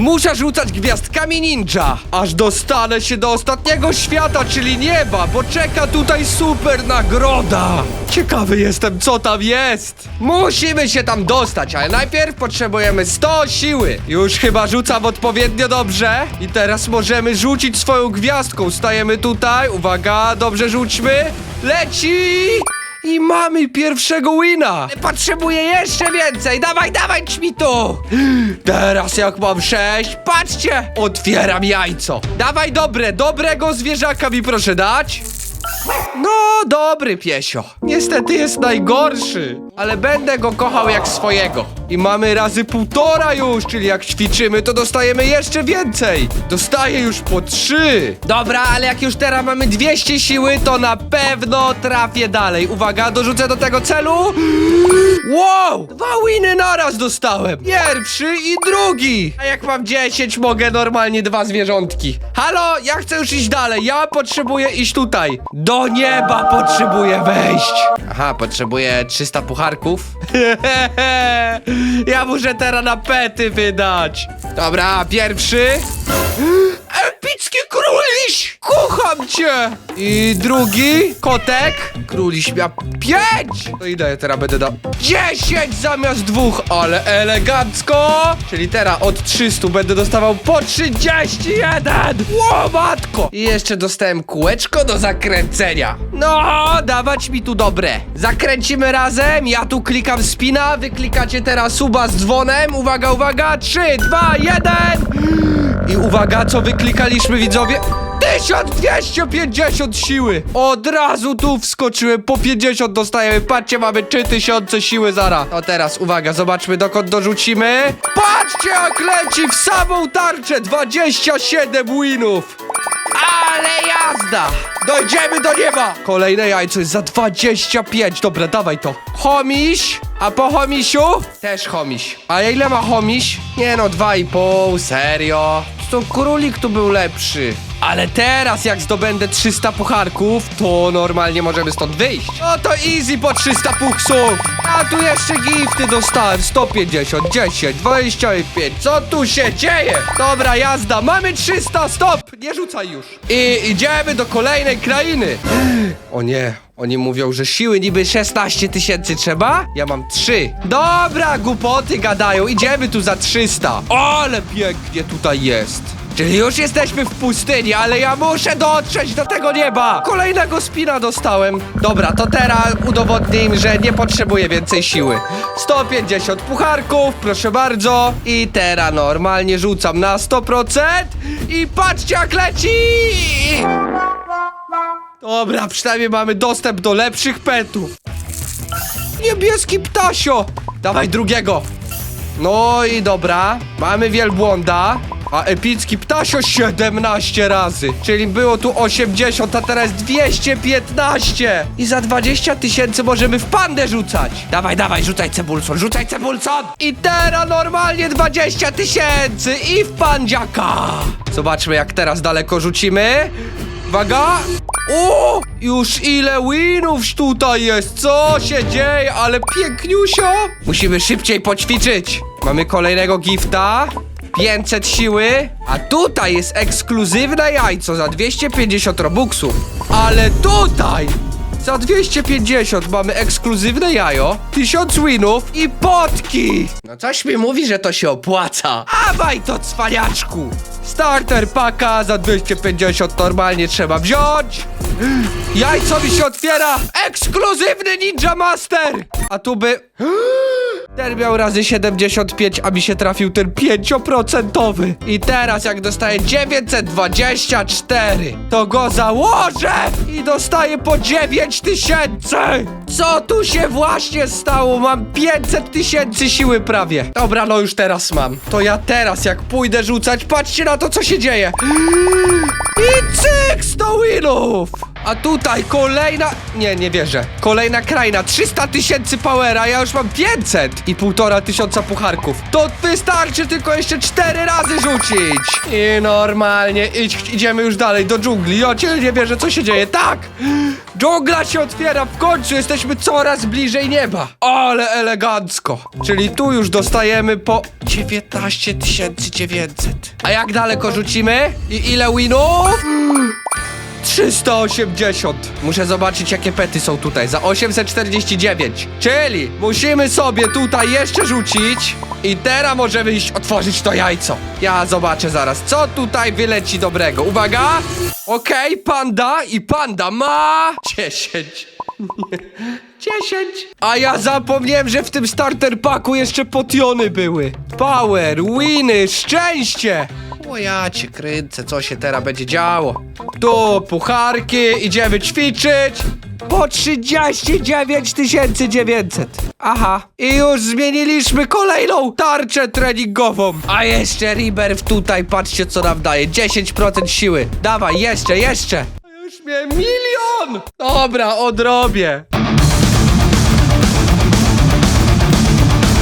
Muszę rzucać gwiazdkami ninja, aż dostanę się do ostatniego świata, czyli nieba, bo czeka tutaj super nagroda. Ciekawy jestem, co tam jest. Musimy się tam dostać, ale najpierw potrzebujemy 100 siły. Już chyba rzucam odpowiednio dobrze. I teraz możemy rzucić swoją gwiazdką. Stajemy tutaj, uwaga, dobrze rzućmy. Leci! I mamy pierwszego wina! Potrzebuję jeszcze więcej! Dawaj, dawaj, mi tu! Teraz jak mam sześć, patrzcie! Otwieram jajco! Dawaj dobre, dobrego zwierzaka mi proszę dać! No, dobry piesio. Niestety jest najgorszy, ale będę go kochał jak swojego. I mamy razy półtora już, czyli jak ćwiczymy, to dostajemy jeszcze więcej. Dostaję już po trzy. Dobra, ale jak już teraz mamy 200 siły, to na pewno trafię dalej. Uwaga, dorzucę do tego celu. Wow! Dwa winy naraz dostałem. Pierwszy i drugi. A jak mam 10, mogę normalnie dwa zwierzątki. Halo, ja chcę już iść dalej. Ja potrzebuję iść tutaj. Do nieba potrzebuję wejść. Aha, potrzebuję 300 pucharków. ja muszę teraz na pety wydać. Dobra, pierwszy. Epicki króliś! Kocham cię! I drugi, kotek. Króliś miał pięć! To ile ja teraz będę dał? Dziesięć zamiast dwóch, ale elegancko! Czyli teraz od 300 będę dostawał po 31! Ło, matko! I jeszcze dostałem kółeczko do zakręcenia. No, dawać mi tu dobre. Zakręcimy razem, ja tu klikam spina, wy klikacie teraz suba z dzwonem. Uwaga, uwaga, 3, 2, 1! I uwaga, co wyklikaliśmy widzowie? 1250 siły! Od razu tu wskoczyłem, po 50 dostajemy. Patrzcie, mamy 3000 siły zara. No teraz, uwaga, zobaczmy dokąd dorzucimy. Patrzcie, jak leci w samą tarczę! 27 winów! Ale jazda! Dojdziemy do nieba! Kolejne jajco jest za 25. Dobra, dawaj to. Homiś, a po homisiu? Też homiś. A ile ma homiś? Nie no, 2,5, serio. To królik tu był lepszy. Ale teraz jak zdobędę 300 pucharków, to normalnie możemy stąd wyjść. No to easy po 300 puchsów. A tu jeszcze gifty dostałem. 150, 10, 25. Co tu się dzieje? Dobra, jazda. Mamy 300, stop. Nie rzucaj już. I idziemy do kolejnej krainy. O nie. Oni mówią, że siły niby 16 tysięcy trzeba? Ja mam 3. Dobra, głupoty gadają. Idziemy tu za 300. Ale pięknie tutaj jest. Czyli już jesteśmy w pustyni, ale ja muszę dotrzeć do tego nieba! Kolejnego spina dostałem. Dobra, to teraz udowodnię im, że nie potrzebuję więcej siły. 150 pucharków, proszę bardzo. I teraz normalnie rzucam na 100% i patrzcie jak leci! Dobra, przynajmniej mamy dostęp do lepszych petów. Niebieski ptasio! Dawaj drugiego! No i dobra, mamy wielbłąda, a epicki ptasio 17 razy. Czyli było tu 80, a teraz 215. I za 20 tysięcy możemy w pandę rzucać. Dawaj, dawaj, rzucaj cebulson, rzucaj cebulson. I teraz normalnie 20 tysięcy i w pandziaka. Zobaczmy jak teraz daleko rzucimy. Uwaga! O! Już ile winów tutaj jest! Co się dzieje? Ale piękniusio! Musimy szybciej poćwiczyć. Mamy kolejnego gifta. 500 siły. A tutaj jest ekskluzywne jajco za 250 robuxów. Ale tutaj za 250 mamy ekskluzywne jajo, 1000 winów i potki! No coś mi mówi, że to się opłaca. Awaj to cwaniaczku! Starter paka za 250 normalnie trzeba wziąć. Jajco mi się otwiera! Ekskluzywny Ninja Master! A tu by... Ten miał razy 75, a mi się trafił ten 5%. I teraz jak dostaję 924, to go założę i dostaję po 9000! Co tu się właśnie stało? Mam 500 tysięcy siły prawie. Dobra, no już teraz mam. To ja teraz jak pójdę rzucać, patrzcie na to co się dzieje. I cyk 100 winów! A tutaj kolejna... Nie, nie wierzę. Kolejna kraina. 300 tysięcy powera, ja już mam 500 i półtora tysiąca pucharków. To wystarczy tylko jeszcze cztery razy rzucić. I normalnie idź, idziemy już dalej do dżungli. Ja cię nie wierzę, co się dzieje. Tak! Dżungla się otwiera w końcu, jesteśmy coraz bliżej nieba. Ale elegancko. Czyli tu już dostajemy po 19 900. A jak daleko rzucimy? I ile winów? 380. Muszę zobaczyć, jakie pety są tutaj. Za 849. Czyli musimy sobie tutaj jeszcze rzucić. I teraz możemy iść otworzyć to jajco. Ja zobaczę zaraz, co tutaj wyleci dobrego. Uwaga! Okej, panda i panda ma 10. 10. A ja zapomniałem, że w tym starter paku jeszcze potiony były. Power, winy, szczęście. O ja cię kręcę, co się teraz będzie działo. Tu pucharki, idziemy ćwiczyć. Po 39 900. Aha. I już zmieniliśmy kolejną tarczę treningową. A jeszcze Riberw tutaj, patrzcie co nam daje. 10% siły. Dawaj, jeszcze, jeszcze. Już miałem milion. Dobra, odrobię.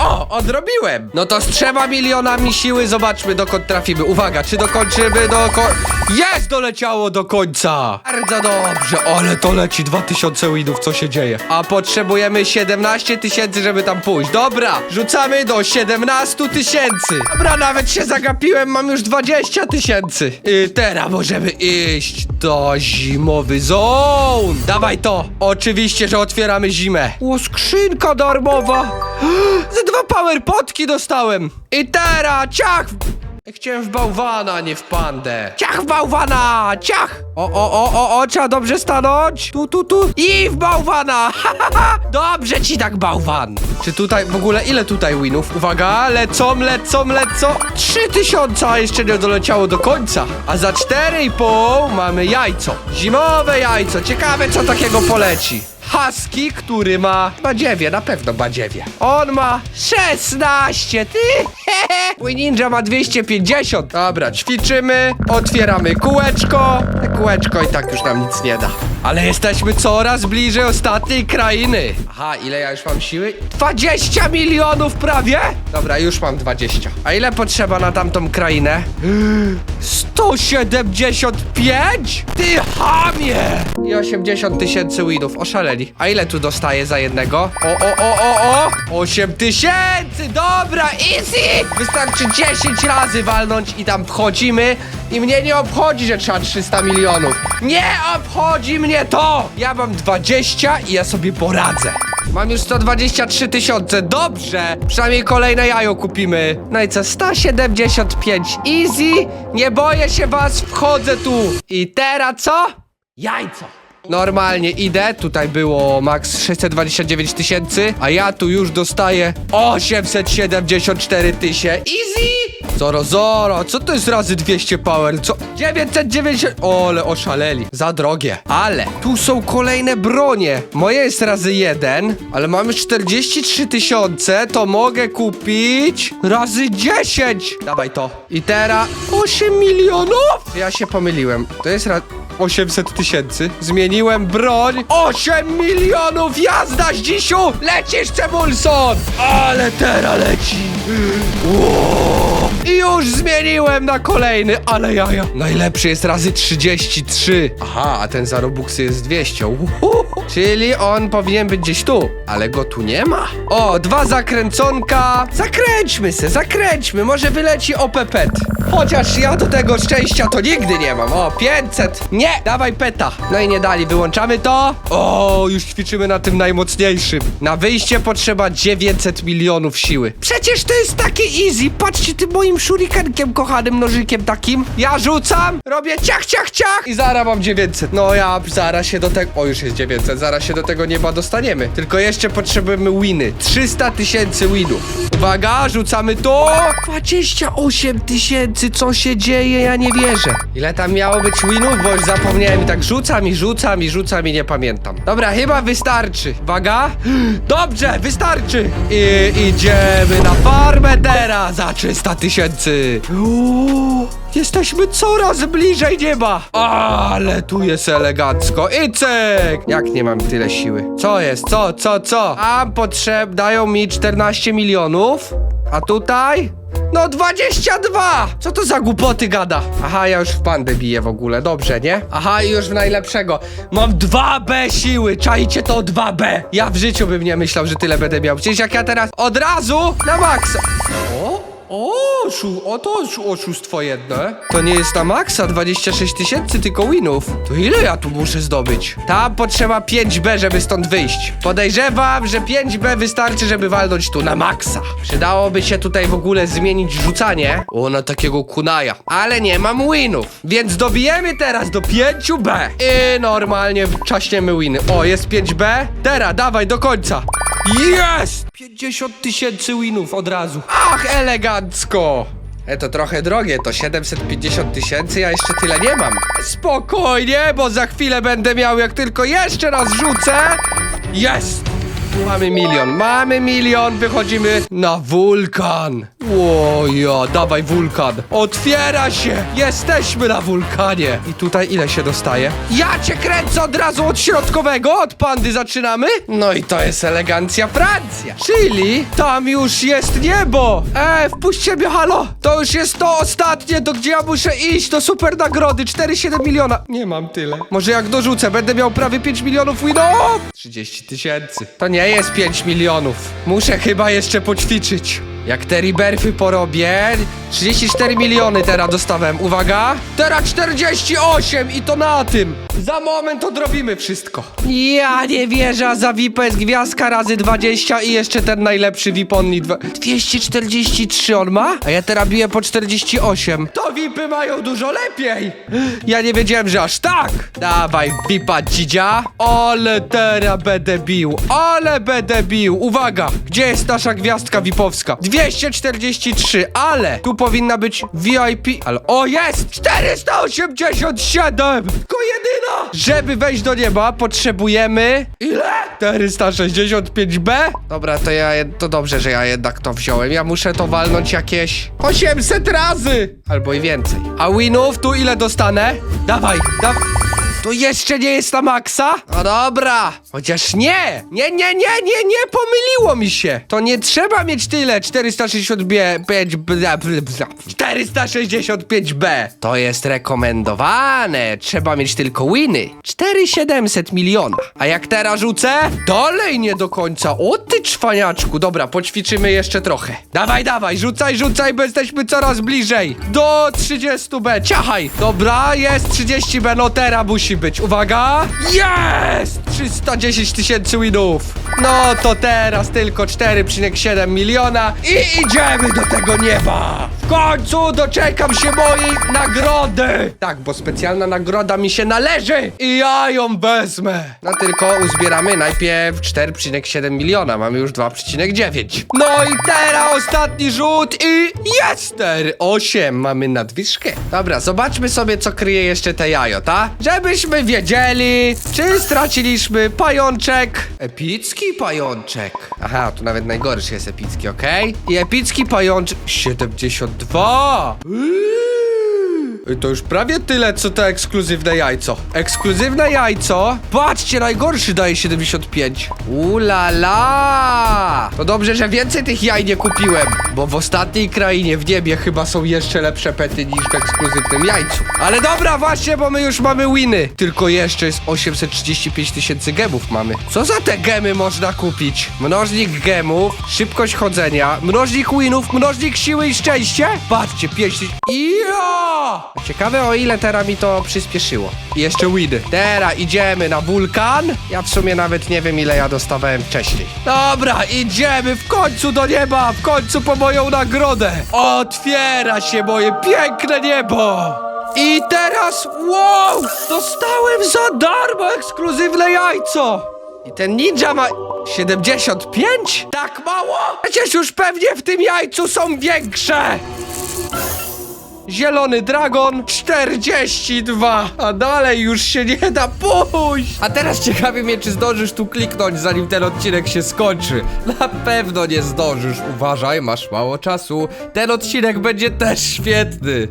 O, odrobiłem! No to z trzema milionami siły zobaczmy dokąd trafimy. Uwaga, czy dokończymy do ko... Jest! Doleciało do końca! Bardzo dobrze, ale to leci 2000 winów, co się dzieje? A potrzebujemy 17 tysięcy, żeby tam pójść. Dobra, rzucamy do 17 tysięcy. Dobra, nawet się zagapiłem, mam już 20 tysięcy. I teraz możemy iść do zimowy zone. Dawaj to. Oczywiście, że otwieramy zimę. O, skrzynka darmowa. Ze dwa power potki dostałem. I teraz ciach! Chciałem w bałwana, nie w pandę. Ciach w bałwana! Ciach! O, o, o, o, o, trzeba dobrze stanąć. Tu, tu, tu. I w bałwana! Dobrze ci tak, bałwan. Czy tutaj, w ogóle, ile tutaj winów? Uwaga, lecą, lecą, lecą. Trzy tysiące, a jeszcze nie doleciało do końca. A za cztery i pół mamy jajco. Zimowe jajco. Ciekawe, co takiego poleci. Husky, który ma badziewie, na pewno badziewie. On ma 16, ty! Mój ninja ma 250. Dobra, ćwiczymy, otwieramy kółeczko. Kółeczko i tak już nam nic nie da. Ale jesteśmy coraz bliżej ostatniej krainy. Aha, ile ja już mam siły? 20 milionów prawie? Dobra, już mam 20. A ile potrzeba na tamtą krainę? 175? Ty chamie! I 80 tysięcy winów, oszaleli. A ile tu dostaję za jednego? O, o, o, o, o! 8 tysięcy! Dobra, easy! Wystarczy 10 razy walnąć i tam wchodzimy. I mnie nie obchodzi, że trzeba 300 milionów. Nie obchodzi mnie to! Ja mam 20 i ja sobie poradzę. Mam już 123 tysiące, dobrze! Przynajmniej kolejne jajo kupimy. No i co, 175, easy! Nie boję się was, wchodzę tu! I teraz co? Jajco! Normalnie idę, tutaj było max 629 tysięcy, a ja tu już dostaję 874 tysiące. Easy! Zoro, zoro, co to jest razy 200 power? Co? 990... O, ale oszaleli. Za drogie. Ale tu są kolejne bronie. Moje jest razy jeden, ale mamy 43 tysiące, to mogę kupić razy 10. Dawaj to. I teraz 8 milionów? Ja się pomyliłem. To jest raz... 800 tysięcy. Zmieniłem broń. 8 milionów jazda, Zdzisiu! Lecisz, Cebulson! Ale teraz leci. I już zmieniłem na kolejny, ale jaja. Najlepszy jest razy 33. Aha, a ten za Robuxy jest 200. Uhuhu. Czyli on powinien być gdzieś tu, ale go tu nie ma. O, dwa zakręconka. Zakręćmy se, zakręćmy. Może wyleci OPP. Chociaż ja do tego szczęścia to nigdy nie mam. O, 500. Nie, dawaj peta. No i nie dali, wyłączamy to. O, już ćwiczymy na tym najmocniejszym. Na wyjście potrzeba 900 milionów siły. Przecież to jest takie easy. Patrzcie tym moim shurikenkiem, kochanym nożykiem takim. Ja rzucam, robię ciach, ciach, ciach i zaraz mam 900. No ja zaraz się do tego... O, już jest 900. Zaraz się do tego nieba dostaniemy. Tylko jeszcze potrzebujemy winy. 300 tysięcy winów. Uwaga, rzucamy to. 28 tysięcy, co się dzieje? Ja nie wierzę. Ile tam miało być winów? Bo już za zapomniałem i tak rzucam i rzucam i rzucam i nie pamiętam. Dobra, chyba wystarczy. Uwaga. Dobrze, wystarczy. I idziemy na farmę teraz za 300 tysięcy. Jesteśmy coraz bliżej nieba. Ale tu jest elegancko. I cyk. Jak nie mam tyle siły? Co jest? Co, co, co? A potrzeb dają mi 14 milionów. A tutaj? No 22! Co to za głupoty gada? Aha, ja już w pandę biję w ogóle, dobrze, nie? Aha, i już w najlepszego. Mam 2B siły, czajcie to 2B. Ja w życiu bym nie myślał, że tyle będę miał. Przecież jak ja teraz od razu na maksa. O? O, szu, o to szu, oszustwo jedne. To nie jest na maksa 26 tysięcy, tylko winów. To ile ja tu muszę zdobyć? Tam potrzeba 5B, żeby stąd wyjść. Podejrzewam, że 5B wystarczy, żeby walnąć tu na maksa. Przydałoby się tutaj w ogóle zmienić rzucanie. O, na takiego kunaja. Ale nie mam winów. Więc dobijemy teraz do 5B. I normalnie czaśniemy winy. O, jest 5B. Teraz, dawaj do końca. Jest! 50 tysięcy winów od razu. Ach, elegancko! E, to trochę drogie, to 750 tysięcy, ja jeszcze tyle nie mam. Spokojnie, bo za chwilę będę miał, jak tylko jeszcze raz rzucę. Jest! Mamy milion, mamy milion, wychodzimy na wulkan. Łoja, dawaj wulkan. Otwiera się, jesteśmy na wulkanie. I tutaj ile się dostaje? Ja cię kręcę od razu od środkowego, od pandy zaczynamy. No i to jest elegancja Francja. Czyli tam już jest niebo. E, wpuśćcie mnie, halo. To już jest to ostatnie, do gdzie ja muszę iść. To super nagrody, 4,7 miliona. Nie mam tyle. Może jak dorzucę, będę miał prawie 5 milionów winów. 30 tysięcy. To nie jest 5 milionów. Muszę chyba jeszcze poćwiczyć. Jak te riberfy porobię 34 miliony teraz dostałem, uwaga. Teraz 48 i to na tym. Za moment odrobimy wszystko. Ja nie wierzę, za VIP jest gwiazdka razy 20 I jeszcze ten najlepszy VIP only dwa- 243 on ma? A ja teraz biję po 48 To VIPy mają dużo lepiej. Ja nie wiedziałem, że aż tak. Dawaj VIPa dzidzia. Ale teraz będę bił Ale będę bił. Uwaga, gdzie jest nasza gwiazdka VIPowska? 243, ale tu powinna być VIP Ale o jest! 487! Tylko jedyna! Żeby wejść do nieba potrzebujemy Ile? 465B? Dobra, to ja, to dobrze, że ja jednak to wziąłem Ja muszę to walnąć jakieś 800 razy! Albo i więcej A winów tu ile dostanę? Dawaj, dawaj to jeszcze nie jest na maksa? No dobra. Chociaż nie. Nie, nie, nie, nie, nie, pomyliło mi się. To nie trzeba mieć tyle. 465 bla, bla, bla. 465B. To jest rekomendowane. Trzeba mieć tylko winy. 4700 miliona. A jak teraz rzucę? Dalej nie do końca. O ty czwaniaczku. Dobra, poćwiczymy jeszcze trochę. Dawaj, dawaj, rzucaj, rzucaj, bo jesteśmy coraz bliżej. Do 30B. Ciachaj. Dobra, jest 30B. No teraz musi być. Uwaga. Jest! 310 tysięcy winów. No to teraz tylko 4,7 miliona i idziemy do tego nieba. W końcu doczekam się mojej nagrody. Tak, bo specjalna nagroda mi się należy i ja ją wezmę. No tylko uzbieramy najpierw 4,7 miliona. Mamy już 2,9. No i teraz ostatni rzut i jest 4,8. Mamy nadwyżkę. Dobra, zobaczmy sobie, co kryje jeszcze te jajo, ta? Żebyśmy wiedzieli, czy straciliśmy pajączek. Epicki pajączek. Aha, tu nawet najgorszy jest epicki, okej? I epicki pajączek 72. Ej, To już prawie tyle, co to ekskluzywne jajco. Ekskluzywne jajco. Patrzcie, najgorszy daje 75. Ula la! To dobrze, że więcej tych jaj nie kupiłem, bo w ostatniej krainie w niebie chyba są jeszcze lepsze pety niż w ekskluzywnym jajcu. Ale dobra, właśnie, bo my już mamy winy. Tylko jeszcze jest 835 tysięcy gemów mamy. Co za te gemy można kupić? Mnożnik gemów, szybkość chodzenia, mnożnik winów, mnożnik siły i szczęście? Patrzcie, 5 tysięcy. Ja! Ciekawe o ile teraz mi to przyspieszyło. I jeszcze winy. Teraz idziemy na wulkan. Ja w sumie nawet nie wiem ile ja dostawałem wcześniej. Dobra, idziemy w końcu do nieba, w końcu po moją nagrodę. Otwiera się moje piękne niebo. I teraz, wow, dostałem za darmo ekskluzywne jajco. I ten ninja ma 75? Tak mało? Przecież już pewnie w tym jajcu są większe. Zielony dragon 42, a dalej już się nie da pójść. A teraz ciekawi mnie, czy zdążysz tu kliknąć, zanim ten odcinek się skończy. Na pewno nie zdążysz. Uważaj, masz mało czasu. Ten odcinek będzie też świetny.